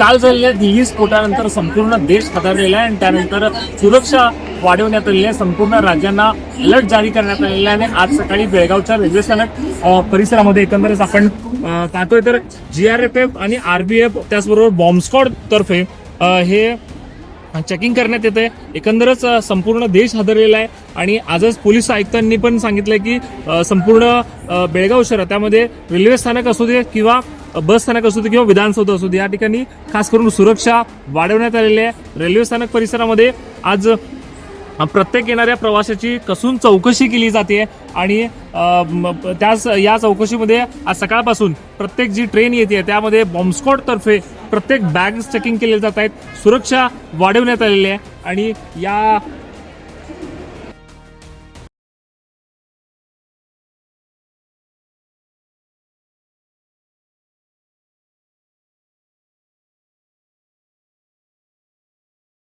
काल झालेल्या दिल्ली स्फोटानंतर संपूर्ण देश हादरलेला आहे आणि त्यानंतर सुरक्षा वाढवण्यात आलेली आहे. संपूर्ण राज्यांना अलर्ट जारी करण्यात आलेला आहे. आणि आज सकाळी बेळगावच्या रेल्वे स्थानक परिसरामध्ये एकंदरच आपण पाहतोय तर जी आर एफ एफ आणि आरबीएफ त्याचबरोबर बॉम्बस्कॉड तर्फे हे चेकिंग करण्यात येते एकंदरच संपूर्ण देश हादरलेला आहे आणि आजच पोलीस आयुक्तांनी पण सांगितलं की संपूर्ण बेळगाव शहर त्यामध्ये रेल्वे स्थानक असू दे किंवा बस स्थानक असू दे किंवा विधानसौध असू दे या ठिकाणी खास करून सुरक्षा वाढवण्यात आलेली आहे. रेल्वे स्थानक परिसरामध्ये आज प्रत्येक येणाऱ्या प्रवाशाची कसून चौकशी केली जाते आणि त्याच या चौकशीमध्ये आज सकाळपासून प्रत्येक जी ट्रेन येते त्यामध्ये बॉम्बस्कॉटतर्फे प्रत्येक बॅग चेकिंग केले जात आहेत सुरक्षा वाढवण्यात आलेली आहे आणि या